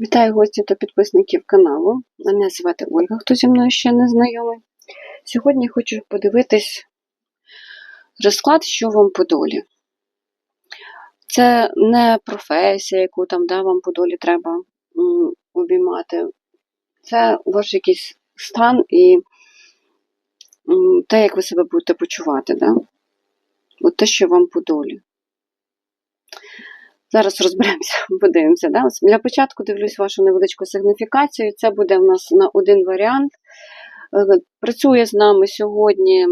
Вітаю гостів та підписників каналу. Мене звати Ольга, хто зі мною ще не знайомий. Сьогодні хочу подивитись розклад, що вам по долі. Це не професія, яку там да, вам по долі треба обіймати. Це ваш якийсь стан і те, як ви себе будете почувати. Да? От те, що вам по долі. Зараз розберемося, подивимося. Да? Для початку дивлюсь вашу невеличку сигніфікацію. Це буде в нас на один варіант. Е, Працює з нами сьогодні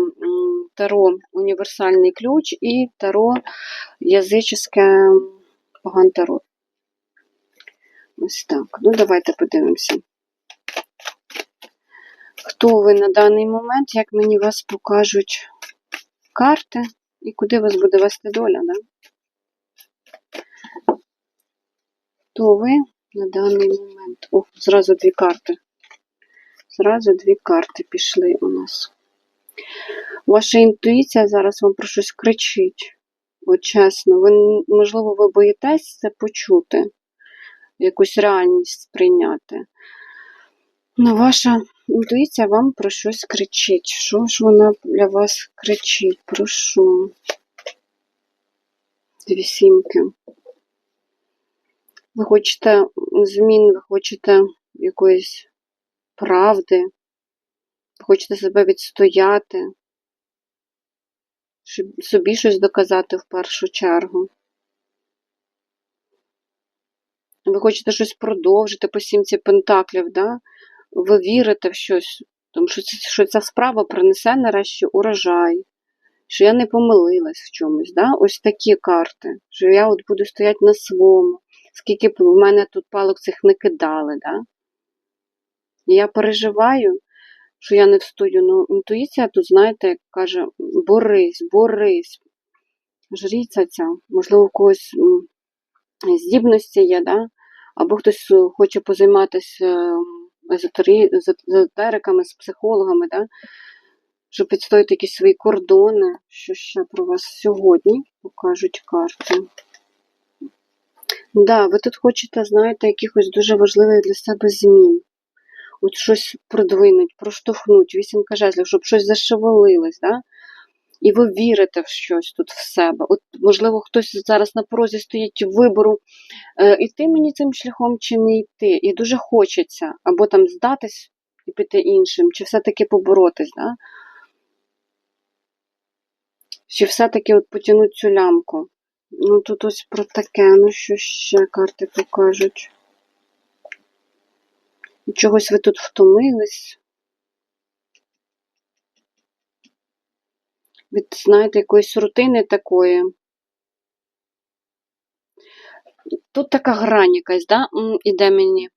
Таро Універсальний ключ і Таро Язичське Паган Таро. Ось так. Ну, давайте подивимося. Хто ви на даний момент, як мені вас покажуть карти, і куди вас буде вести доля, да? Хто ви на даний момент? О, зразу дві карти. Зразу дві карти пішли у нас. Ваша інтуїція зараз вам про щось кричить. От чесно, ви, можливо, ви боїтесь це почути, якусь реальність сприйняти. Ну, ваша інтуїція вам про щось кричить. Що ж вона для вас кричить? Про що? Дві сімки. Ви хочете змін, ви хочете якоїсь правди, ви хочете себе відстояти, щоб собі щось доказати в першу чергу. Ви хочете щось продовжити по сімці пентаклів, да? ви вірите в щось, тому що, що ця справа принесе нарешті урожай, що я не помилилась в чомусь. Да? Ось такі карти, що я от буду стояти на своєму скільки б в мене тут палок цих не кидали, да? Я переживаю, що я не встою. Ну, інтуїція тут, знаєте, як каже, борись, борись, жріця ця, можливо, у когось здібності є, да? або хтось хоче позайматися езотериками, з психологами, да? щоб відстояти якісь свої кордони, що ще про вас сьогодні покажуть карти. Да, ви тут хочете, знаєте, якихось дуже важливих для себе змін. От щось продвинуть, проштовхнуть, вісімка жезлів, щоб щось зашевелилось, да? І ви вірите в щось тут в себе. От, можливо, хтось зараз на порозі стоїть вибору, е, іти мені цим шляхом чи не йти. І дуже хочеться, або там здатись і піти іншим, чи все-таки поборотись, да? чи все-таки от потягнуть цю лямку. Ну, тут ось про таке, ну що ще карти покажуть. Чогось ви тут втомились. Від, знаєте, якоїсь рутини такої. Тут така грань якась, да, іде мені,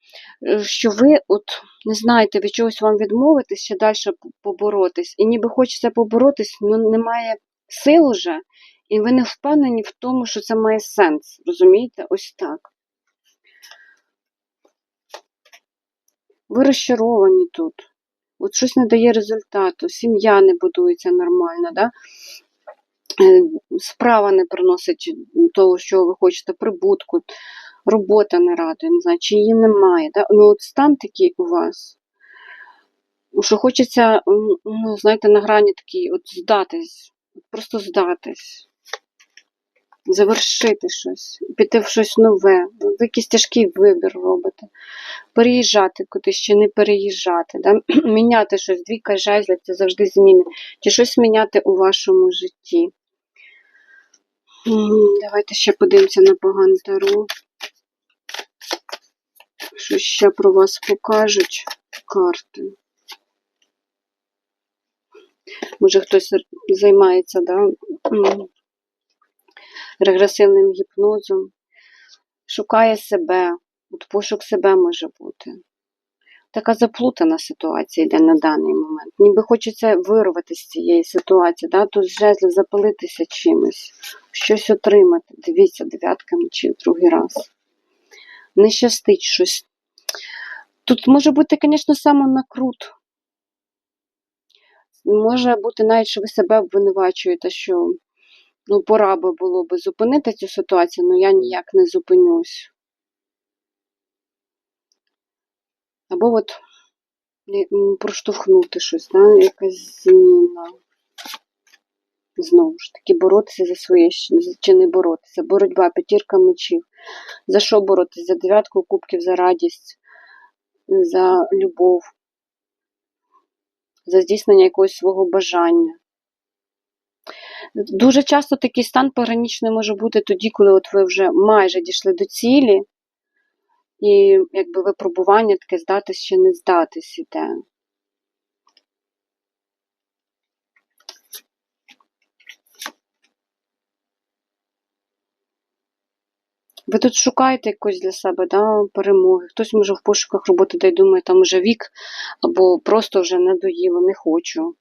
що ви от не знаєте, від чогось вам відмовитись, ще далі поборотись. І ніби хочеться поборотись, але немає сил уже. І ви не впевнені в тому, що це має сенс. Розумієте? Ось так. Ви розчаровані тут. От щось не дає результату, сім'я не будується нормально, да? Е, справа не приносить того, що ви хочете, прибутку, робота не радує, не знаю, чи її немає. Да? Ну, от стан такий у вас, що хочеться, ну, знаєте, на грані такий, от здатись, просто здатись завершити щось, піти в щось нове, ви якийсь тяжкий вибір робите, переїжджати кудись чи не переїжджати, да? міняти щось, двійка жезлів це завжди зміни, чи щось міняти у вашому житті. Давайте ще подивимося на Пагандару. Що ще про вас покажуть карти? Може хтось займається, да? Регресивним гіпнозом, шукає себе, от пошук себе може бути. Така заплутана ситуація йде на даний момент. Ніби хочеться вирватися з цієї ситуації, да? тут жезлів запалитися чимось, щось отримати. Дивіться, дев'ятка мечів другий раз. Не щастить щось. Тут може бути, звісно, самонакрут. Може бути навіть, що ви себе обвинувачуєте, що Ну, пора би було би зупинити цю ситуацію, але я ніяк не зупинюсь. Або от проштовхнути щось, да? якась зміна. Знову ж таки, боротися за своє чи не боротися. Боротьба, п'ятірка мечів. За що боротися? За дев'ятку кубків, за радість, за любов, за здійснення якогось свого бажання. Дуже часто такий стан пограничний може бути тоді, коли от ви вже майже дійшли до цілі, і якби випробування таке здатись чи не здатись іде. Ви тут шукаєте якось для себе да, перемоги. Хтось може в пошуках роботи де думає, там вже вік, або просто вже надоїло, не хочу.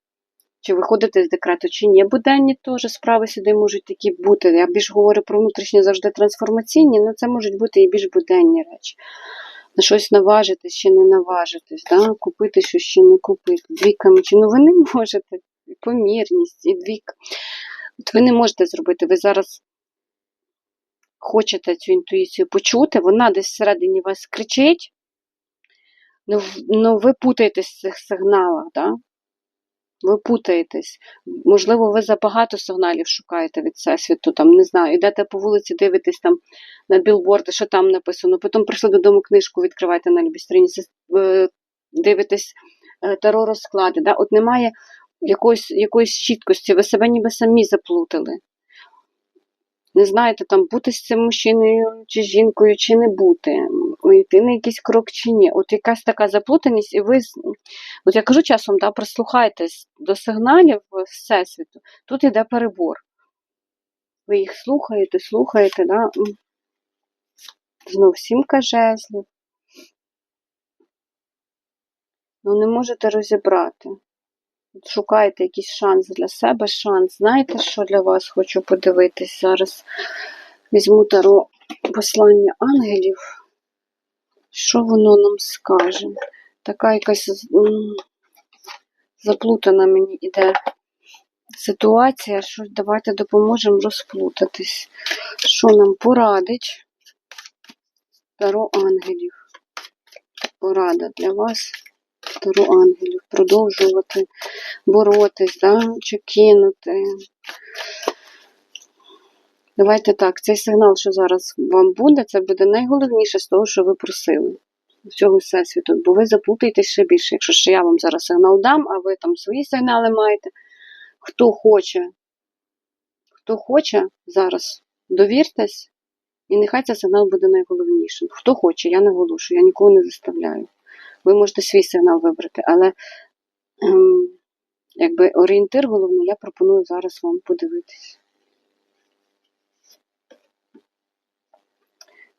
Чи виходите з декрету, чи ні. Буденні теж справи сюди можуть такі бути. Я більш говорю про внутрішні завжди трансформаційні, але це можуть бути і більш буденні речі. На щось наважитись чи не наважитись, да? купити щось чи не купити. Двійка мечів. Ну ви не можете. І помірність, і двійка. От ви не можете зробити. Ви зараз хочете цю інтуїцію почути, вона десь всередині вас кричить, ну, ну ви путаєтесь в цих сигналах, да? Ви путаєтесь. Можливо, ви забагато сигналів шукаєте від всесвіту, там, не знаю, йдете по вулиці, дивитесь там на білборди, що там написано, потім прийшли додому книжку, відкриваєте на любій сторінці, е, дивитесь е, таро розклади. Да? От немає якоїсь, якоїсь чіткості, ви себе ніби самі заплутали. Не знаєте, там бути з цим мужчиною чи жінкою, чи не бути, йти на якийсь крок чи ні. От якась така заплутаність, і ви, от я кажу часом, да, прислухайтесь до сигналів Всесвіту, тут йде перебор. Ви їх слухаєте, слухаєте, да? знов сімка жезлів. Ну, не можете розібрати. От Шукаєте якийсь шанс для себе, шанс. Знаєте, що для вас хочу подивитись зараз? Візьму таро послання ангелів. Що воно нам скаже? Така якась заплутана мені іде ситуація. Що давайте допоможемо розплутатись. Що нам порадить? Таро ангелів. Порада для вас. Таро ангелів. Продовжувати боротись, да? чи кинути. Давайте так, цей сигнал, що зараз вам буде, це буде найголовніше з того, що ви просили. Всього всесвіту, бо ви заплутаєтесь ще більше. Якщо ще я вам зараз сигнал дам, а ви там свої сигнали маєте. Хто хоче, хто хоче зараз, довіртесь, і нехай цей сигнал буде найголовнішим. Хто хоче, я наголошую, я нікого не заставляю. Ви можете свій сигнал вибрати, але ем, якби орієнтир головний, я пропоную зараз вам подивитись.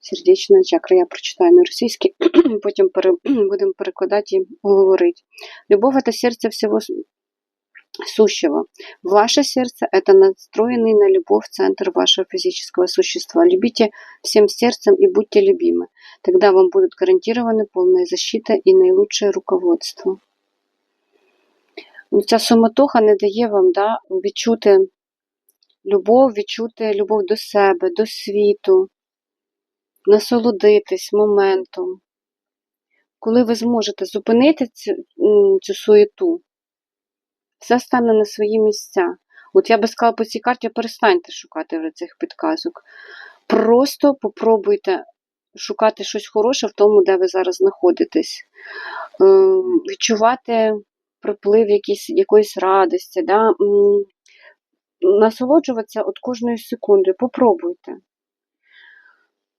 Сердечна чакра, я прочитаю на російській, потім пере, будемо перекладати і говорити. Любов это сердце всего с- сущего. Ваше сердце – это настроенный на любовь центр вашего физического существа. Любите всем сердцем и будьте любимы. Тогда вам будут гарантированы полная защита и наилучшее руководство. Ну, Ця суматоха не дає вам да, відчути любов, відчути любов до себе, до світу, насолодитись моментом. Коли ви зможете зупинити цю, цю суєту, все стане на свої місця. От я би сказала по цій карті, перестаньте шукати цих підказок. Просто попробуйте шукати щось хороше в тому, де ви зараз знаходитесь. Е, Відчувати приплив якийсь, якоїсь радості, да? насолоджуватися от кожною секундою. Попробуйте.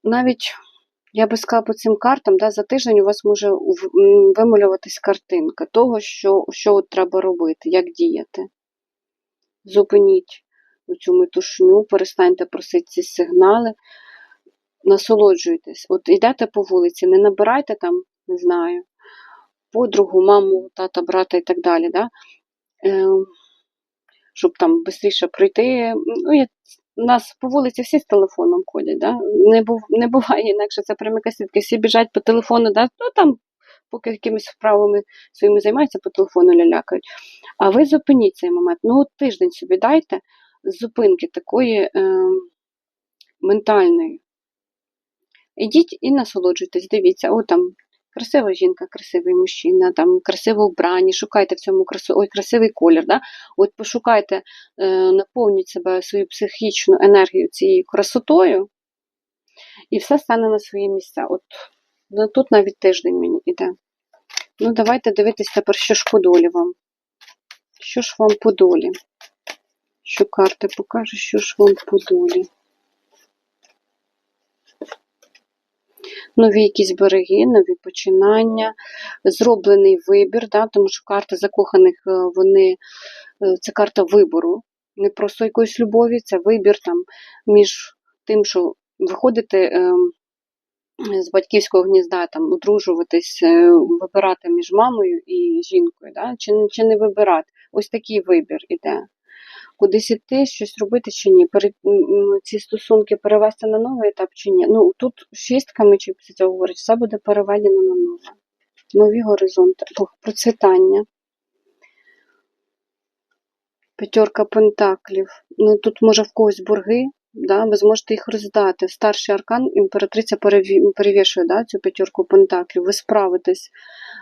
Навіть, я би сказала по цим картам, да, за тиждень у вас може вималюватись картинка того, що, що от треба робити, як діяти. Зупиніть цю метушню, перестаньте просити ці сигнали, насолоджуйтесь. От йдете по вулиці, не набирайте там, не знаю, подругу, маму, тата, брата і так далі. Да? Е, щоб там швидше пройти. Ну, я, у нас по вулиці всі з телефоном ходять, да? не, був, не буває інакше, це пряме касітки. Всі біжать по телефону, да? ну там поки якимись справами своїми займаються, по телефону лялякають. А ви зупиніть цей момент. Ну, тиждень собі дайте зупинки такої е, ментальної. Ідіть і насолоджуйтесь, дивіться, о там Красива жінка, красивий мужчина, там красиво вбрані, шукайте в цьому красу... Ой, красивий колір. Да? От пошукайте, е, наповніть себе свою психічну енергію цією красотою, і все стане на свої місця. От ну, тут навіть тиждень мені йде. Ну, давайте дивитись тепер, що ж по долі вам. Що ж вам по долі? Що карти покажуть, що ж вам по долі? Нові якісь береги, нові починання, зроблений вибір, да, тому що карти закоханих, е, вони, е, це карта вибору, не просто якоїсь любові, це вибір там між тим, що виходити е, з батьківського гнізда, там, одружуватись, е, вибирати між мамою і жінкою, да, чи, чи не вибирати. Ось такий вибір іде. Кудись іти, щось робити чи ні, ці стосунки перевести на новий етап чи ні. Ну, тут шістка мечів після цього говорить, все буде переведено на нове. Нові горизонти, процвітання. П'ятерка пентаклів. Ну, тут може в когось борги, да, ви зможете їх роздати. Старший аркан, імператриця переві- перевішує да, цю п'ятерку пентаклів. Ви справитесь,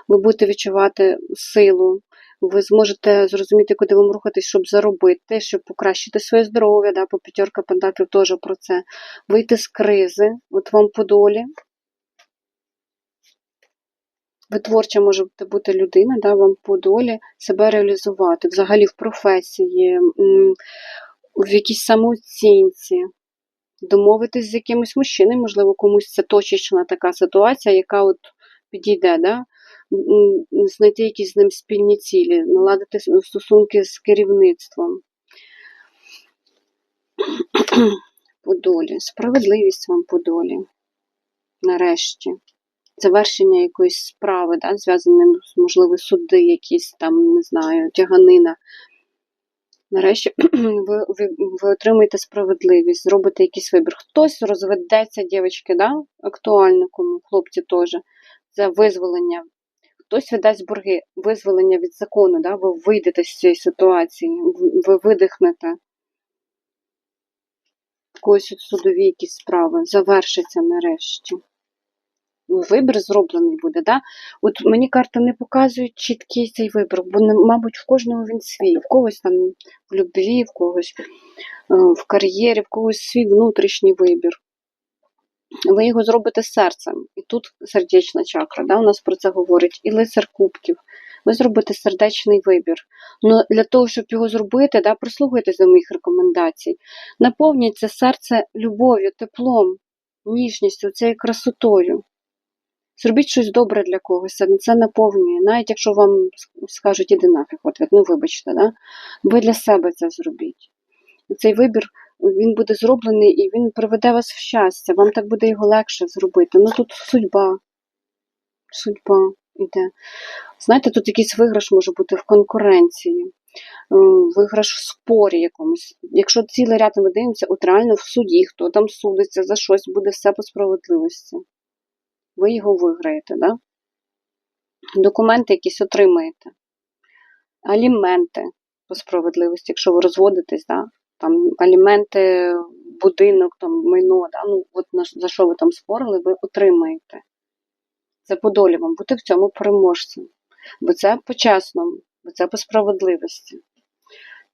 ви будете відчувати силу, ви зможете зрозуміти, куди вам рухатись, щоб заробити, щоб покращити своє здоров'я, да, по п'ятерка пентаклів теж про це. Вийти з кризи, от вам по долі. Ви творча можете бути людина, да, вам по долі себе реалізувати, взагалі в професії, в якійсь самооцінці, домовитись з якимось мужчиною, можливо, комусь це точечна така ситуація, яка от підійде, да? Знайти якісь з ним спільні цілі, наладити стосунки з керівництвом. По долі. Справедливість вам по долі. Нарешті. Завершення якоїсь справи, да, зв'язаним, можливо, суди, якісь там, не знаю, тяганина. Нарешті ви, ви, ви отримаєте справедливість, зробите якийсь вибір. Хтось розведеться, дівчатки, да? актуально кому, хлопці теж. Це визволення. Хтось віддасть борги, визволення від закону, да? ви вийдете з цієї ситуації, ви- ви видихнете. От судові якісь справи, завершиться нарешті. Вибір зроблений буде, да? От мені карти не показують чіткий цей вибір, бо, мабуть, в кожного він свій, в когось там в любві, в когось е, в кар'єрі, в когось свій внутрішній вибір. Ви його зробите серцем. І тут сердечна чакра, да, у нас про це говорить, і лицар кубків. Ви зробите сердечний вибір. Ну, для того, щоб його зробити, да, прислухайтесь до моїх рекомендацій. Наповніть це серце любов'ю, теплом, ніжністю, цією красотою. Зробіть щось добре для когось, це- наповнює. Навіть якщо вам скажуть іди нафіг, от, ну вибачте, да? ви для себе це зробіть. Цей вибір він буде зроблений і він приведе вас в щастя. Вам так буде його легше зробити. Ну тут судьба. Судьба йде. Знаєте, тут якийсь виграш може бути в конкуренції, е, виграш в спорі якомусь. Якщо цілий ряд ми дивимося, от реально в суді, хто там судиться за щось, буде все по справедливості. Ви його виграєте, да? Документи якісь отримаєте. Аліменти по справедливості, якщо ви розводитесь, да? Там аліменти, будинок, там майно, да? ну, от за що ви там спорили, ви отримаєте. Це по долі вам, бути в цьому переможцем. Бо це по-чесному, бо це по справедливості.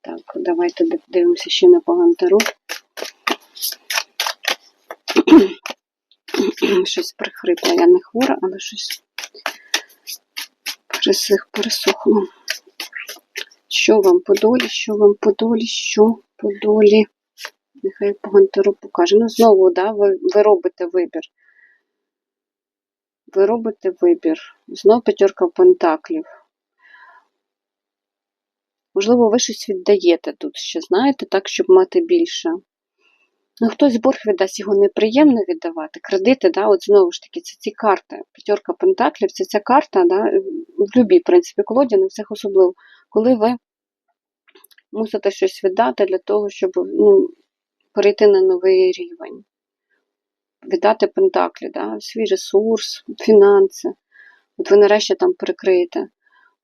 Так, давайте дивимося ще на Пагантеру. щось прихрипло. Я не хвора, але щось пересих, пересохло. Що вам по долі, що вам по долі, що по долі? Нехай Пагантеру покаже. Ну, знову, да, ви, ви робите вибір. Ви робите вибір. Знов п'ятерка пентаклів. Можливо, ви щось віддаєте тут ще, знаєте, так, щоб мати більше. Ну, хтось борг віддасть, його неприємно віддавати. Кредити, да, от знову ж таки, це ці карти. П'ятерка пентаклів це ця карта, да, в будь-якій, в принципі, колоді, не всіх особливо, коли ви мусите щось віддати для того, щоб ну, перейти на новий рівень. Віддати пентаклі, да, свій ресурс, фінанси. От ви нарешті там перекриєте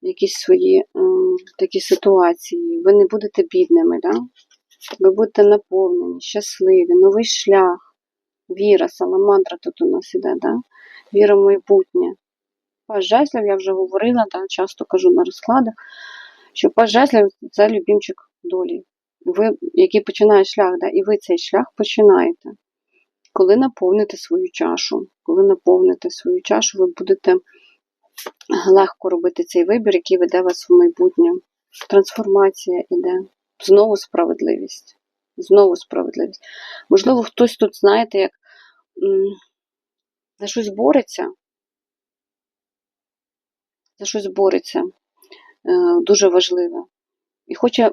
якісь свої ем, такі ситуації. Ви не будете бідними, да? ви будете наповнені, щасливі, новий шлях, віра, саламандра тут у нас іде, да? віра в майбутнє. Паж жезлів, я вже говорила, да, часто кажу на розкладах, що жезлів це любімчик долі. Ви, який починає шлях, да, і ви цей шлях починаєте. Коли наповните свою чашу, коли наповните свою чашу, ви будете легко робити цей вибір, який веде вас в майбутнє. Трансформація іде. Знову справедливість. Знову справедливість. Можливо, хтось тут, знаєте, як за щось бореться, за щось бореться, дуже важливе. І хоче,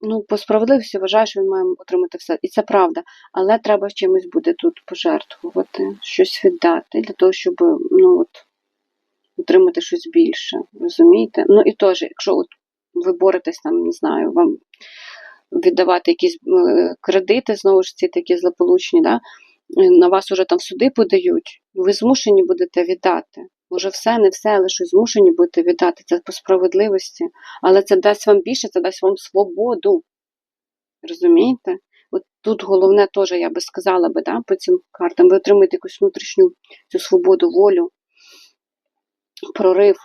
ну, по справедливості вважає, що він має отримати все. І це правда. Але треба чимось буде тут пожертвувати, щось віддати для того, щоб ну, от, отримати щось більше. Розумієте? Ну і теж, якщо от ви боретесь там, не знаю, вам віддавати якісь е, кредити, знову ж ці такі злополучні, да? на вас уже там суди подають, ви змушені будете віддати. Може, все, не все, щось змушені будете віддати. Це по справедливості. Але це дасть вам більше, це дасть вам свободу. Розумієте? От тут головне теж, я би сказала би, да, по цим картам, ви отримаєте якусь внутрішню цю свободу, волю, прорив,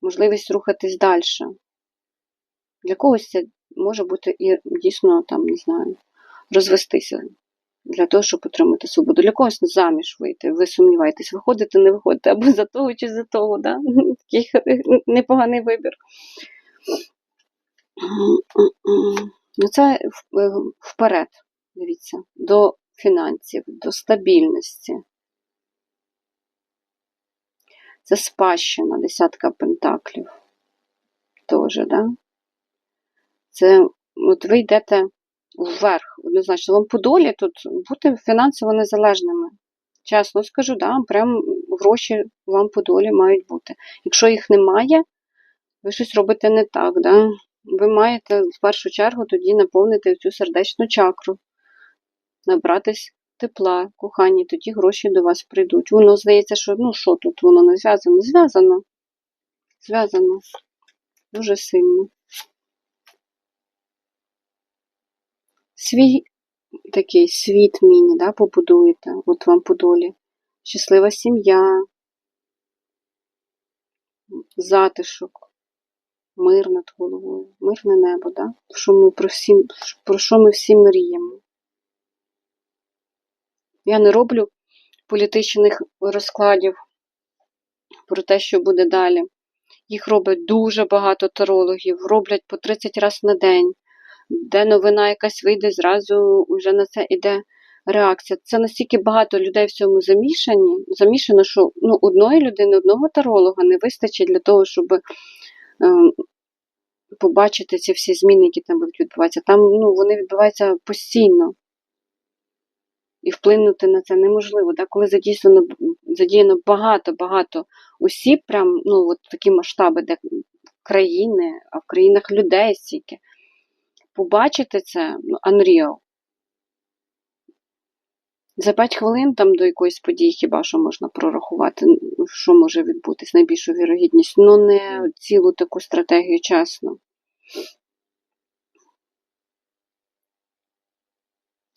можливість рухатись далі. Для когось це може бути і дійсно, там, не знаю, розвестися для того, щоб отримати свободу. Для когось заміж вийти, ви сумніваєтесь, виходите, не виходите, або за того, чи за того, да? такий непоганий вибір. Ну, це вперед, дивіться, до фінансів, до стабільності. Це спадщина, десятка пентаклів. Тоже, да? Це от ви йдете вверх, однозначно. Вам по долі тут бути фінансово незалежними. Чесно скажу, да, прям гроші вам по долі мають бути. Якщо їх немає, ви щось робите не так. Да? Ви маєте в першу чергу тоді наповнити цю сердечну чакру, набратись тепла, кохання, тоді гроші до вас прийдуть. Воно здається, що ну що тут, воно не зв'язано? Зв'язано. Зв'язано. Дуже сильно. Свій такий світ міні, да, побудуєте, от вам по долі. Щаслива сім'я, затишок, мир над головою, мирне небо, да? що ми про, всі, про що ми всі мріємо. Я не роблю політичних розкладів про те, що буде далі. Їх робить дуже багато тарологів, роблять по 30 разів на день де новина якась вийде, зразу вже на це іде реакція. Це настільки багато людей в цьому замішані, замішано, що ну, одної людини, одного таролога не вистачить для того, щоб е, побачити ці всі зміни, які там будуть відбуватися. Там ну, вони відбуваються постійно. І вплинути на це неможливо. Да? Коли задіяно задіяно багато-багато осіб, прям ну, от такі масштаби, де країни, а в країнах людей стільки побачити це ну, Unreal. За 5 хвилин там до якоїсь події хіба що можна прорахувати, що може відбутись, найбільшу вірогідність, ну не цілу таку стратегію чесно.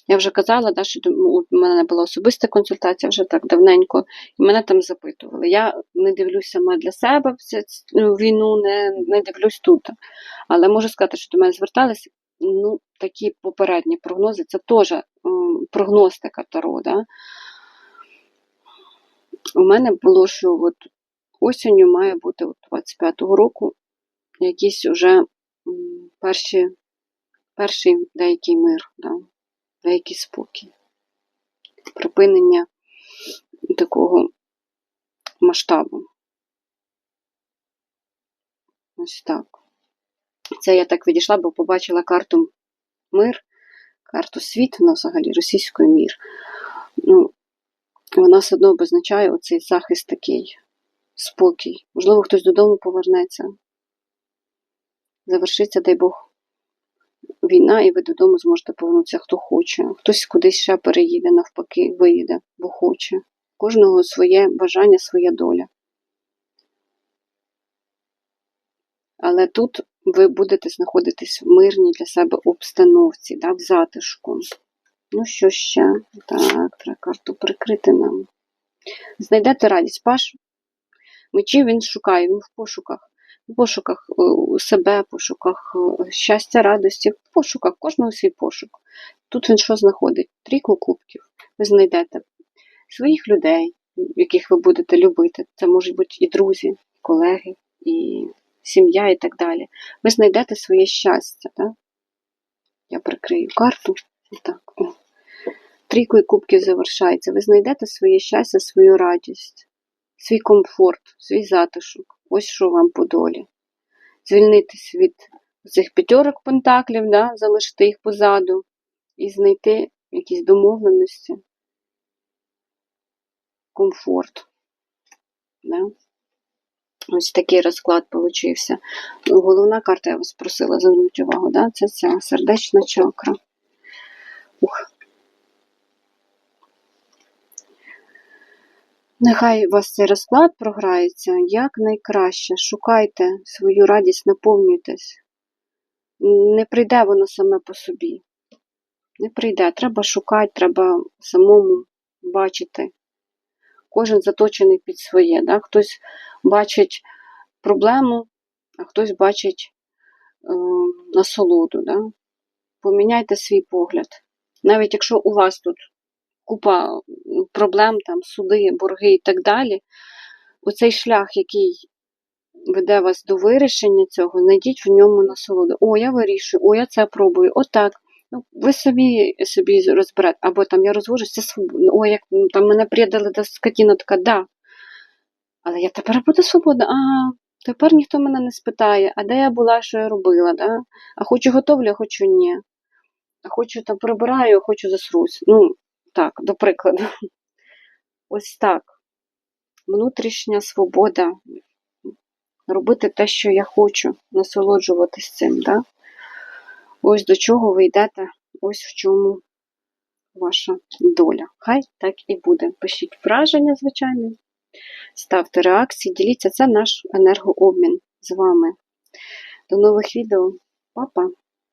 Я вже казала, да, що у мене була особиста консультація вже так давненько, і мене там запитували. Я не дивлюся сама для себе цю війну, не не дивлюсь тут. Але можу сказати, що до мене зверталися ну, такі попередні прогнози, це теж прогностика Таро. Да? У мене було, що от осінню має бути от 25-го року якийсь уже перші, перший деякий мир, да? деякий спокій, припинення такого масштабу. Ось так. Це я так відійшла, бо побачила карту мир, карту світ, вона взагалі російською мір. Ну, Вона все одно обозначає оцей захист такий, спокій. Можливо, хтось додому повернеться. Завершиться, дай Бог, війна, і ви додому зможете повернутися, хто хоче. Хтось кудись ще переїде, навпаки, виїде, бо хоче. Кожного своє бажання, своя доля. Але тут ви будете знаходитись в мирній для себе обстановці, да, в затишку. Ну, що ще? Так, треба карту прикрити нам. Знайдете радість, Паш. Мечі він шукає, він в пошуках. В пошуках е, себе, в пошуках е, щастя, радості, в пошуках, кожного свій пошук. Тут він що знаходить? Трійку кубків. Ви знайдете своїх людей, яких ви будете любити. Це можуть бути і друзі, і колеги, і сім'я, і так далі. Ви знайдете своє щастя. Так? Я прикрию карту. Отак. Трійкою кубків завершається. Ви знайдете своє щастя, свою радість, свій комфорт, свій затишок. Ось що вам по долі. Звільнитись від цих п'ятерок пентаклів, да? залишити їх позаду і знайти якісь домовленості, комфорт. Да? Ось такий розклад получився. Головна карта, я вас просила звернути увагу, да? це ця сердечна чакра. Ух. Нехай у вас цей розклад програється як найкраще. Шукайте свою радість, наповнюйтесь. Не прийде воно саме по собі. Не прийде. Треба шукати, треба самому бачити. Кожен заточений під своє. Да? Хтось бачить проблему, а хтось бачить е, насолоду. Да? Поміняйте свій погляд. Навіть якщо у вас тут купа проблем, там, суди, борги і так далі, оцей шлях, який веде вас до вирішення цього, знайдіть в ньому насолоду. О, я вирішую, о, я це пробую, отак. Ну, ви собі собі розберете, або там я свободно. О, як там мене предали до скотіна така, да. Але я тепер буду свободна. А, тепер ніхто мене не спитає, а де я була, що я робила, да? А хочу готовлю, а хочу ні. А хочу там прибираю, а хочу засрусь. Ну, так, до прикладу. Ось так. Внутрішня свобода. Робити те, що я хочу, насолоджуватись цим. Да? Ось до чого ви йдете, ось в чому ваша доля. Хай так і буде. Пишіть враження, звичайно. Ставте реакції, діліться. Це наш енергообмін з вами. До нових відео. Па-па!